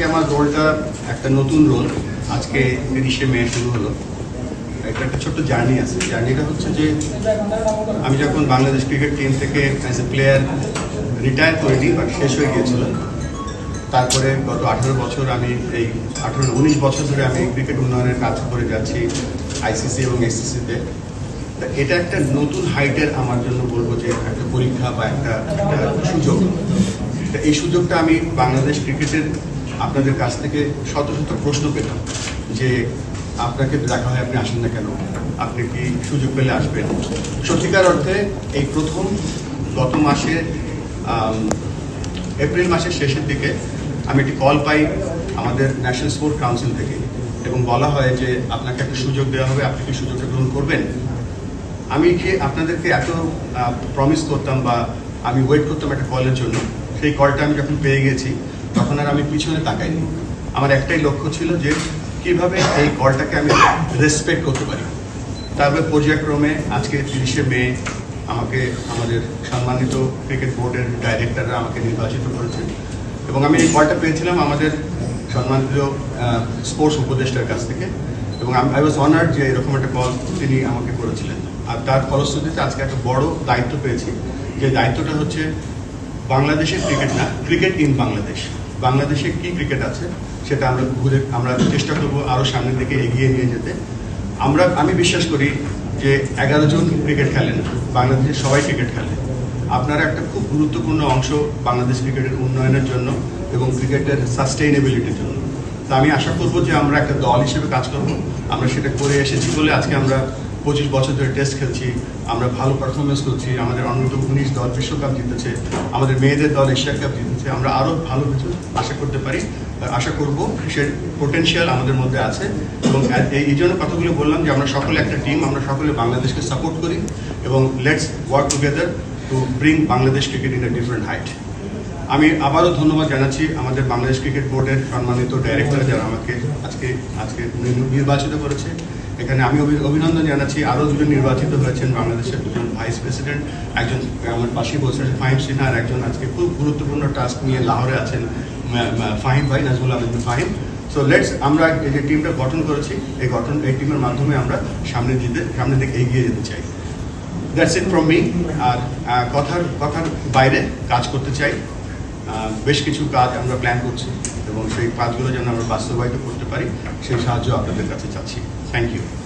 আজকে আমার রোলটা একটা নতুন রোল আজকে তিরিশে মে শুরু হলো। এটা একটা ছোট্ট জার্নি আছে। জার্নিটা হচ্ছে যে আমি যখন বাংলাদেশ ক্রিকেট টিম থেকে অ্যাজ এ প্লেয়ার রিটায়ার করিনি বাট শেষ হয়ে গিয়েছিল। তারপরে গত আঠেরো বছর আমি এই আঠেরো উনিশ বছর ধরে আমি ক্রিকেট উন্নয়নের কাজ করে যাচ্ছি আইসিসি এবং এসসিসিতে এটা একটা নতুন হাইটের আমার জন্য বলব যে একটা পরীক্ষা বা একটা সুযোগ। এই সুযোগটা আমি বাংলাদেশ ক্রিকেটের আপনাদের কাছ থেকে শত শত প্রশ্ন পেতাম যে আপনাকে দেখা হয় আপনি আসেন না কেন? আপনি কি সুযোগ পেলে আসবেন? সত্যিকার অর্থে এই প্রথম গত মাসে এপ্রিল মাসের শেষের দিকে আমি একটি কল পাই আমাদের ন্যাশনাল স্পোর্ট কাউন্সিল থেকে এবং বলা হয় যে আপনাকে একটা সুযোগ দেওয়া হবে, আপনি কি সুযোগটা গ্রহণ করবেন? আমি কি আপনাদেরকে এত প্রমিস করতাম বা আমি ওয়েট করতাম একটা কলের জন্য? সেই কলটা আমি যখন পেয়ে গেছি তখন আর আমি পিছনে তাকাইনি। আমার একটাই লক্ষ্য ছিল যে কীভাবে এই কলটাকে আমি রেসপেক্ট করতে পারি। তারপরে পর্যায়ক্রমে আজকে তিরিশে মে আমাকে আমাদের সম্মানিত ক্রিকেট বোর্ডের ডাইরেক্টররা আমাকে নির্বাচিত করেছেন। এবং আমি এই কলটা পেয়েছিলাম আমাদের সম্মানিত স্পোর্টস উপদেষ্টার কাছ থেকে। এবং আই ওয়াজ অনার্ড যে এরকম একটা কল তিনি আমাকে করেছিলেন। আর তার ফলশ্রুতিতে আজকে একটা বড় দায়িত্ব পেয়েছি। যে দায়িত্বটা হচ্ছে বাংলাদেশের ক্রিকেট না, ক্রিকেট ইন বাংলাদেশ। বাংলাদেশে কি ক্রিকেট আছে, সেটা আমরা ঘুরে, আমরা চেষ্টা করব আরও সামনের দিকে এগিয়ে নিয়ে যেতে। আমরা, আমি বিশ্বাস করি যে এগারো জন ক্রিকেট খেলেন বাংলাদেশের সবাই ক্রিকেট খেলে। আপনারা একটা খুব গুরুত্বপূর্ণ অংশ বাংলাদেশ ক্রিকেটের উন্নয়নের জন্য এবং ক্রিকেটের সাস্টেইনেবিলিটির জন্য। তা আমি আশা করব যে আমরা একটা দল হিসেবে কাজ করব, আমরা সেটা করে এসেছি বলে আজকে আমরা পঁচিশ বছর ধরে টেস্ট খেলছি, আমরা ভালো পারফরমেন্স করছি, আমাদের অনূর্ধ্ব উনিশ দল বিশ্বকাপ জিতেছে, আমাদের মেয়েদের দল এশিয়া কাপ জিতেছে। আমরা আরও ভালো কিছু আশা করতে পারি আশা করব সে পোটেনশিয়াল আমাদের মধ্যে আছে। এবং এই- জন্য কথাগুলো বললাম যে আমরা সকলে একটা টিম আমরা সকলে বাংলাদেশকে সাপোর্ট করি এবং let's work together to bring Bangladesh cricket in a different height আমি আবারও ধন্যবাদ জানাচ্ছি আমাদের বাংলাদেশ ক্রিকেট বোর্ডের সম্মানিত ডাইরেক্টর যারা আমাকে আজকে আজকে নির্বাচিত করেছে। এখানে আমি অভিনন্দন জানাচ্ছি। আরও দুজন নির্বাচিত হয়েছেন বাংলাদেশের দুজন ভাইস প্রেসিডেন্ট একজন, আমার পাশেই বলছেন ফাহিম সিনহা আর একজন আজকে খুব গুরুত্বপূর্ণ টাস্ক নিয়ে লাহোরে আছেন ফাহিম ভাই, নাজমুল আহমেদ ফাহিম। সো লেটস আমরা যে টিমটা গঠন করেছি, এই গঠন, এই টিমের মাধ্যমে আমরা সামনে দিতে সামনের দিকে এগিয়ে যেতে চাই। দ্যাটস ইট ফ্রম মি আর কথার কথার বাইরে কাজ করতে চাই। বেশ কিছু কাজ আমরা প্ল্যান করছি এবং সেই কাজগুলো যেন আমরা বাস্তবায়িত করতে পারি, সেই সাহায্য আপনাদের কাছে চাচ্ছি। Thank you.